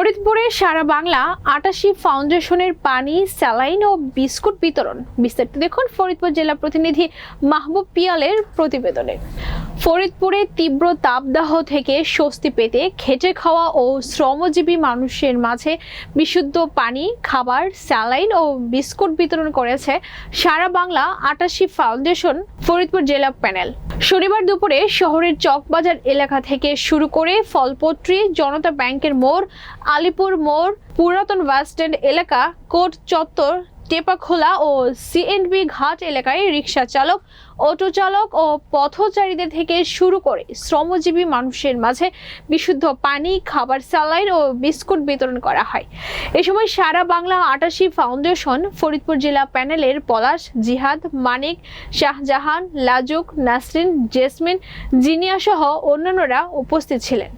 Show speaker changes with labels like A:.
A: ফরিদপুরে সারা বাংলা আটাশি ফাউন্ডেশনের পানি, স্যালাইন ও বিস্কুট বিতরণ। বিস্তারিত দেখুন ফরিদপুর জেলা প্রতিনিধি মাহবুব পিয়ালের প্রতিবেদনে। ফরিদপুরে তীব্র তাপদাহ থেকে স্বস্তি পেতে খেটে খাওয়া ও শ্রমজীবী মানুষের মাঝে বিশুদ্ধ পানি, খাবার, স্যালাইন ও বিস্কুট বিতরণ করেছে সারা বাংলা আটাশি ফাউন্ডেশন ফরিদপুর জেলা প্যানেল। শনিবার দুপুরে শহরের চকবাজার এলাকা থেকে শুরু করে ফলপট্রি জনতা ব্যাংকের মোড়, আলিপুর মোড়, পুরাতন বাসস্ট্যান্ড এলাকা, কোট চত্বর টেপাখোলা ও সিএনবি ঘাট এলাকায় রিক্সা চালক, অটো চালক ও পথচারীদের থেকে শুরু করে শ্রমজীবী মানুষের মাঝে বিশুদ্ধ পানি, খাবার স্যালাইন ও বিস্কুট বিতরণ করা হয়। এ সময় সারা বাংলা আটাশি ফাউন্ডেশন, ফরিদপুর জেলা প্যানেলের পলাশ, জিহাদ, মানিক, শাহজাহান, লাজুক, নাসরিন, জেসমিন জিনিয়া সহ অন্যান্যরা উপস্থিত ছিলেন।